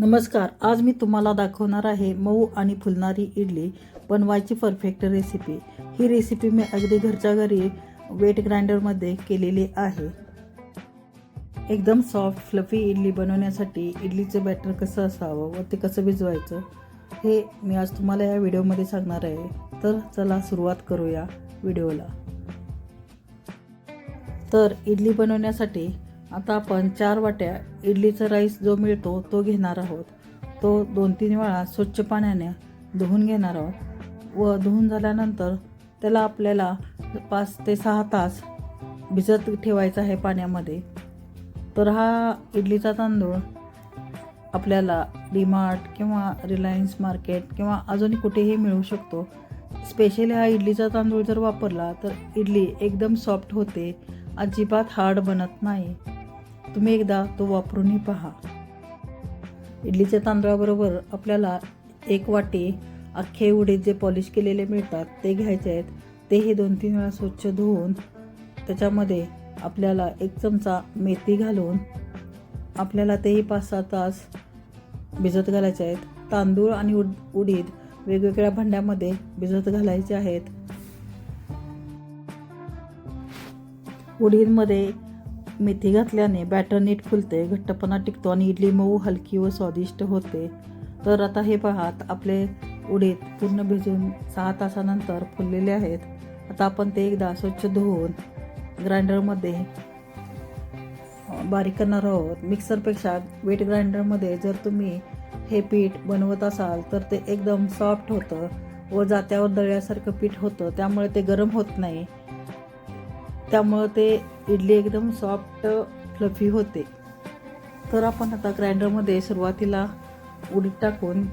नमस्कार आज मी तुम्हाला दाखवणार आहे मऊ आणि फुलणारी इडली बनवायची परफेक्ट रेसिपी ही रेसिपी मी अगदी घरच्या घरी वेट ग्राइंडरमध्ये केलेली आहे. एकदम सॉफ्ट फ्लफी इडली बनवण्यासाठी इडलीचं बॅटर कसं असावं व ते कसं भिजवायचं हे मी आज तुम्हाला या व्हिडिओमध्ये सांगणार आहे. तर चला सुरुवात करूया व्हिडिओला तर इडली बनवण्यासाठी आता आपण चार वाट्या इडलीचा राईस जो मिळतो तो घेणार आहोत. तो दोन तीन वेळा स्वच्छ पाण्याने धुवून घेणार आहोत. व धुवून झाल्यानंतर त्याला आपल्याला पाच ते सहा तास भिजत ठेवायचा आहे पाण्यामध्ये. तर हा इडलीचा तांदूळ आपल्याला डीमार्ट किंवा रिलायन्स मार्केट किंवा अजून कुठेही मिळू शकतो. स्पेशली हा इडलीचा तांदूळ जर वापरला तर इडली एकदम सॉफ्ट होते. अजिबात हार्ड बनत नाही. तुम्ही एकदा तो वापरूनही पहा. इडलीच्या तांदळाबरोबर आपल्याला एक वाटी अख्खे उडीद जे पॉलिश केलेले मिळतात ते घ्यायचे आहेत. तेही दोन तीन वेळा स्वच्छ धुवून त्याच्यामध्ये आपल्याला एक चमचा मेथी घालून आपल्याला तेही पाच सहा तास भिजत घालायचे आहेत. तांदूळ आणि उड उडीद वेगवेगळ्या भांड्यामध्ये भिजत घालायचे आहेत. उडीदमध्ये मेथी घातल्याने बॅटर नीट फुलते घट्टपणा टिकतो आणि इडली मऊ हलकी व स्वादिष्ट होते. तर आता हे पाहात आपले उडीद पूर्ण भिजून सहा तासानंतर फुललेले आहेत. आता आपण ते एकदा स्वच्छ धुवून ग्राइंडरमध्ये बारीक करणार आहोत. मिक्सरपेक्षा वेट ग्राइंडरमध्ये जर तुम्ही हे पीठ बनवत असाल तर ते एकदम सॉफ्ट होतं व जात्यावर दळल्यासारखं पीठ होतं. त्यामुळे ते गरम होत नाही. त्यामुळं ते इडली एकदम सॉफ्ट फ्लफी होते. तर आपण आता ग्राइंडरमध्ये सुरुवातीला उडीद टाकून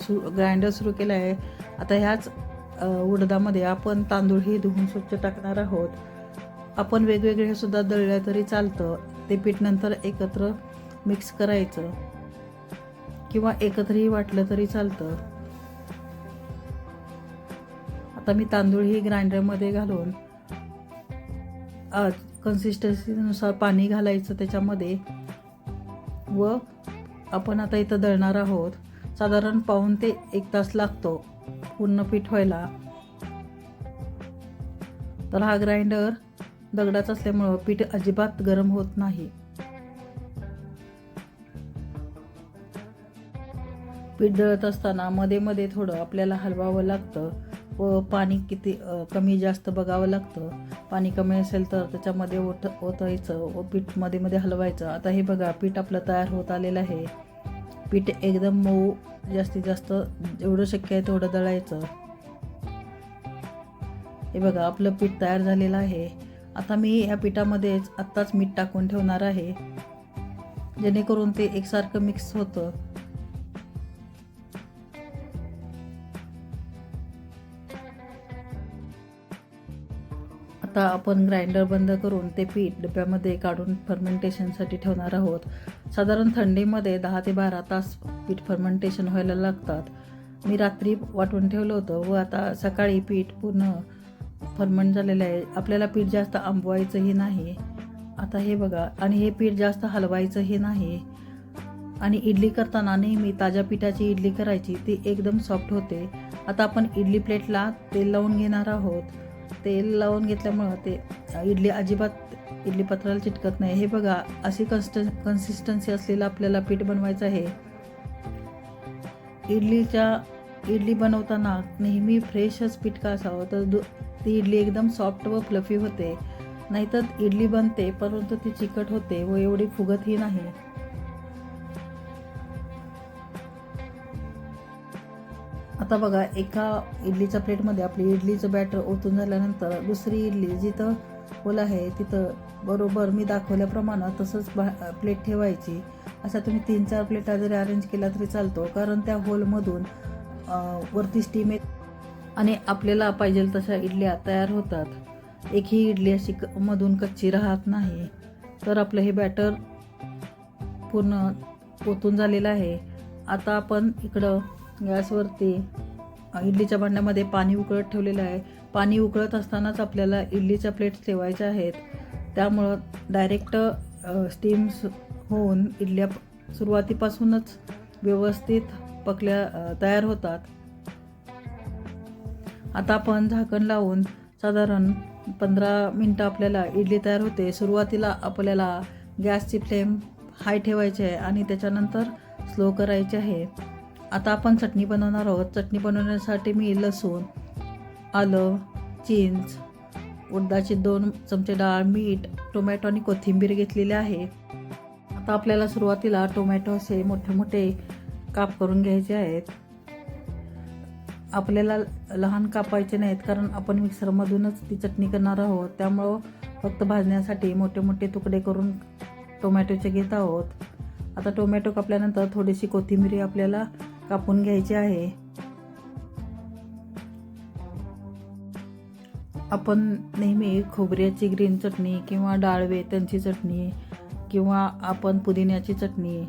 सु ग्राइंडर सुरू केलं आहे. आता ह्याच उडदामध्ये आपण तांदूळही धुवून स्वच्छ टाकणार आहोत. आपण वेगवेगळे सुद्धा दळल्या तरी चालतं. ते पीठ नंतर एकत्र मिक्स करायचं. किंवा एकत्रही वाटलं तरी चालतं. आता मी तांदूळही ग्राइंडरमध्ये घालून कन्सिस्टन्सीनुसार पाणी घालायचं त्याच्यामध्ये. व आपण आता इथं दळणार आहोत. साधारण पाऊन ते एक तास लागतो पूर्ण पीठ व्हायला. तर हा ग्राइंडर दगडाचा असल्यामुळं पीठ अजिबात गरम होत नाही. पीठ दळत असताना मध्ये मध्ये थोडं आपल्याला हलवावं लागतं. व पाणी किती कमी जास्त बघावं लागतं. पाणी कमी असेल तर त्याच्यामध्ये ओत ओतायचं व पीठमध्ये मध्ये हलवायचं. आता हे बघा पीठ आपलं तयार होत आलेलं आहे. पीठ एकदम मऊ जास्तीत जास्त जेवढं शक्य आहे तेवढं दळायचं. हे बघा आपलं पीठ तयार झालेलं आहे. आता मी ह्या पिठामध्येच आत्ताच मीठ टाकून ठेवणार आहे. जेणेकरून ते एकसारखं मिक्स होतं. आता आपण ग्राइंडर बंद करून ते पीठ डब्यामध्ये काढून फर्मेंटेशनसाठी ठेवणार आहोत. साधारण थंडीमध्ये दहा ते बारा तास पीठ फर्मेंटेशन व्हायला लागतात. मी रात्री वाटून ठेवलं होतं व आता सकाळी पीठ पूर्ण फर्मंट झालेलं आहे. आपल्याला पीठ जास्त आंबवायचंही नाही. आता हे बघा आणि हे पीठ जास्त हलवायचंही नाही. आणि इडली करताना नेहमी ताज्या पिठाची इडली करायची ती एकदम सॉफ्ट होते. आता आपण इडली प्लेटला तेल लावून घेणार आहोत. तेल लावून घेतल्यामुळं ते इडली अजिबात इडली पत्राला चिटकत नाही. हे बघा अशी कन्स्ट कन्सिस्टन्सी असलेलं आपल्याला पीठ बनवायचं आहे. इडलीच्या इडली बनवताना नेहमी फ्रेशच पीठ का असावं तर दु ती इडली एकदम सॉफ्ट व फ्लफी होते. नाहीतर इडली बनते परंतु ती चिकट होते व एवढी फुगतही नाही. आता बघा एका इडलीच्या प्लेटमध्ये आपली इडलीचं बॅटर ओतून झाल्यानंतर दुसरी इडली जिथं होल आहे तिथं बरोबर मी दाखवल्याप्रमाणे तसंच बा प्लेट ठेवायची. अशा तुम्ही तीन चार प्लेटा जरी अरेंज केला तरी चालतो कारण त्या होलमधून वरती स्टीम येत आणि आपल्याला पाहिजे तशा इडल्या तयार होतात. एकही इडली अशी क मधून कच्ची राहत नाही. तर आपलं हे बॅटर पूर्ण ओतून झालेलं आहे. आता आपण इकडं गॅसवरती. इडलीच्या भांड्यामध्ये पाणी उकळत ठेवलेलं आहे. पाणी उकळत असतानाच आपल्याला इडलीच्या प्लेट्स ठेवायच्या आहेत. त्यामुळं डायरेक्ट स्टीम होऊन इडल्या सुरुवातीपासूनच व्यवस्थित पकल्या तयार होतात. आता आपण झाकण लावून साधारण पंधरा मिनटं आपल्याला इडली तयार होते. सुरुवातीला आपल्याला गॅसची फ्लेम हाय ठेवायची आहे आणि त्याच्यानंतर स्लो करायची आहे. आता आपण चटणी बनवणार आहोत. चटणी बनवण्यासाठी मी लसूण आलं चिंच उडदाची दोन चमचे डाळ मीठ टोमॅटो आणि कोथिंबीर घेतलेली आहे. आता आपल्याला सुरुवातीला टोमॅटो असे मोठे मोठे काप करून घ्यायचे आहेत. आपल्याला लहान कापायचे नाहीत कारण आपण मिक्सरमधूनच ती चटणी करणार आहोत. त्यामुळं फक्त भाजण्यासाठी मोठे मोठे तुकडे करून टोमॅटोचे घेत आहोत. आता टोमॅटो कापल्यानंतर थोडीशी कोथिंबीर आपल्याला कापून घ्यायची आहे. आपण नेहमी खोबऱ्याची ग्रीन चटणी किंवा डाळवे त्यांची चटणी किंवा आपण पुदिन्याची चटणी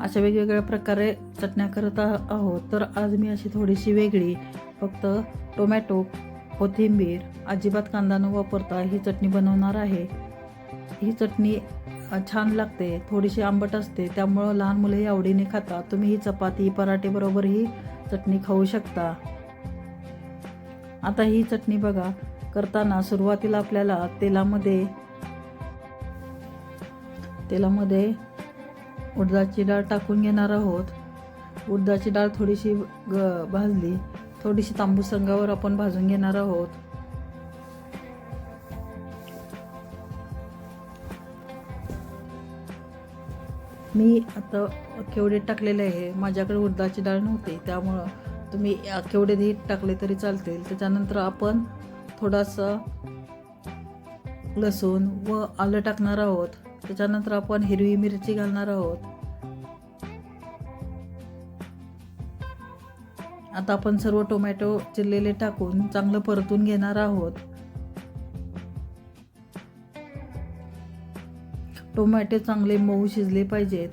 अशा वेगवेगळ्या प्रकारे चटण्या करत आहोत. तर आज मी अशी थोडीशी वेगळी फक्त टोमॅटो कोथिंबीर अजिबात कांदा न वापरता ही चटणी बनवणार आहे. ही चटणी छान लागते थोडीशी आंबट असते त्यामुळं लहान मुलंही आवडीने खातात. तुम्ही ही चपाती पराठेबरोबर ही चटणी खाऊ शकता. आता ही चटणी बघा करताना सुरुवातीला आपल्याला तेलामध्ये तेलामध्ये उडदाची डाळ टाकून घेणार आहोत. उडदाची डाळ थोडीशी ग भाजली थोडीशी तांबूस रंगावर आपण भाजून घेणार आहोत. मी आता केवढे टाकलेले आहे माझ्याकडे उडदाची डाळ नव्हती त्यामुळं तुम्ही केवढे नीट टाकले तरी चालतील. त्याच्यानंतर आपण थोडासा लसूण व आलं टाकणार आहोत. त्याच्यानंतर आपण हिरवी मिरची घालणार आहोत. आता आपण सर्व टोमॅटो चिरलेले टाकून चांगलं परतून घेणार आहोत. टोमॅटो चांगले मऊ शिजले पाहिजेत.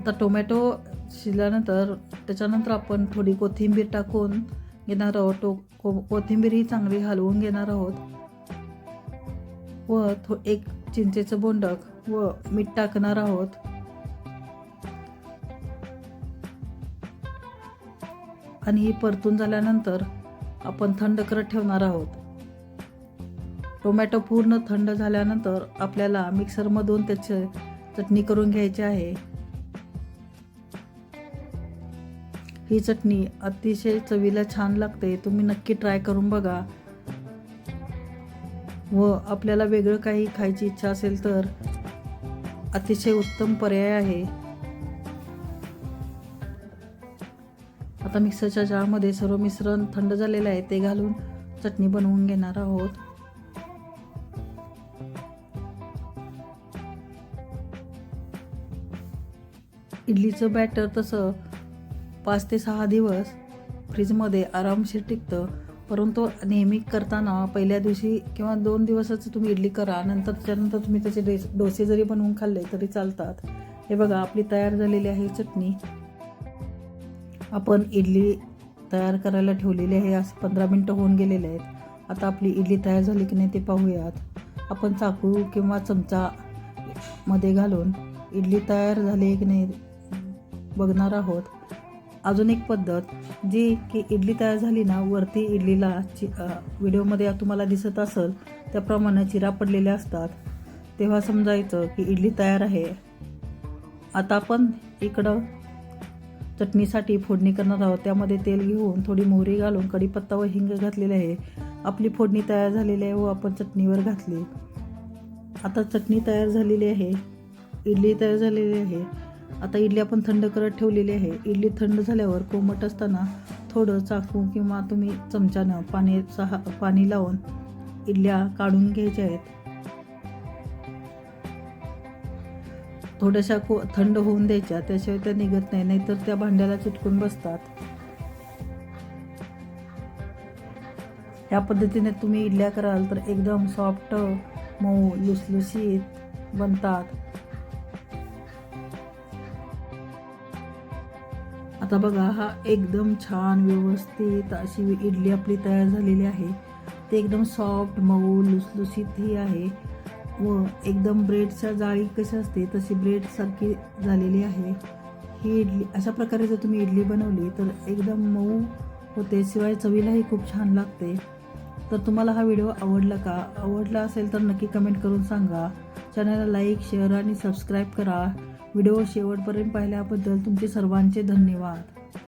आता टोमॅटो शिजल्यानंतर त्याच्यानंतर आपण थोडी कोथिंबीर टाकून घेणार आहोत. टो को कोथिंबीर ही चांगली हलवून घेणार आहोत. व थो एक चिंचेचं बोंडक व मीठ टाकणार आहोत. आणि ही परतून झाल्यानंतर आपण थंड करत ठेवणार आहोत. टोमॅटो पूर्ण थंड झाल्यानंतर आपल्याला मिक्सरमधून त्याचे चटणी करून घ्यायची आहे. ही चटणी अतिशय चवीला छान लागते. तुम्ही नक्की ट्राय करून बघा. व आपल्याला वेगळं काही खायची इच्छा असेल तर अतिशय उत्तम पर्याय आहे. आता मिक्सरच्या जाळमध्ये सर्व मिश्रण थंड झालेलं आहे. ते घालून चटणी बनवून घेणार आहोत. इडलीचं बॅटर तसं पाच ते सहा दिवस फ्रीजमध्ये आरामशीर टिकतं. परंतु नेहमी करताना पहिल्या दिवशी किंवा दोन दिवसच तुम्ही इडली करा. नंतर त्याच्यानंतर तुम्ही त्याचे डे डोसे जरी बनवून खाल्ले तरी चालतात. हे बघा आपली तयार झालेली आहे चटणी. आपण इडली तयार करायला ठेवलेली आहे. असं पंधरा मिनटं होऊन गेलेले आहेत. आता आपली इडली तयार झाली की नाही ते पाहूयात. आपण चाकू किंवा चमचा मध्ये घालून इडली तयार झाली की नाही बघणार आहोत. अजून एक पद्धत जी की इडली तयार झाली ना वरती इडलीला चि व्हिडिओमध्ये तुम्हाला दिसत असेल त्याप्रमाणे चिरा पडलेल्या असतात. तेव्हा समजायचं की इडली तयार आहे. आता आपण इकडं चटणीसाठी फोडणी करणार आहोत. त्यामध्ये तेल घेऊन थोडी मोहरी घालून कढीपत्ता व हिंग घातलेले आहे. आपली फोडणी तयार झालेली आहे व आपण चटणीवर घातली. आता चटणी तयार झालेली आहे. इडली तयार झालेली आहे. आता इडली आपण थंड करत ठेवलेली आहे. इडली थंड झाल्यावर कोमट असताना थोडं चाकू किंवा तुम्ही चमच्यानं पाणी सहा पाणी लावून इडल्या काढून घ्यायच्या आहेत. थोड्याशा को थंड होऊन द्यायच्या त्याशिवाय त्या निघत नाही नाहीतर त्या भांड्याला चिटकून बसतात. या पद्धतीने तुम्ही इडल्या कराल तर एकदम सॉफ्ट मऊ लुसलुशीत बनतात. आता बघा हा एकदम छान व्यवस्थित अशी इडली आपली तयार झालेली आहे. ते एकदम सॉफ्ट मऊ लुसलुसीत ही आहे. व एकदम ब्रेडच्या जाळी कशी असते तशी ब्रेडसारखी झालेली आहे. ही इडली अशा प्रकारे जर तुम्ही इडली बनवली तर एकदम मऊ होते. शिवाय चवीलाही खूप छान लागते. तर तुम्हाला हा व्हिडिओ आवडला का? आवडला असेल तर नक्की कमेंट करून सांगा. चॅनलला लाईक शेअर आणि सबस्क्राईब करा. व्हिडिओ शेवटपर्यंत पाहिल्याबद्दल तुमचे सर्वांचे धन्यवाद.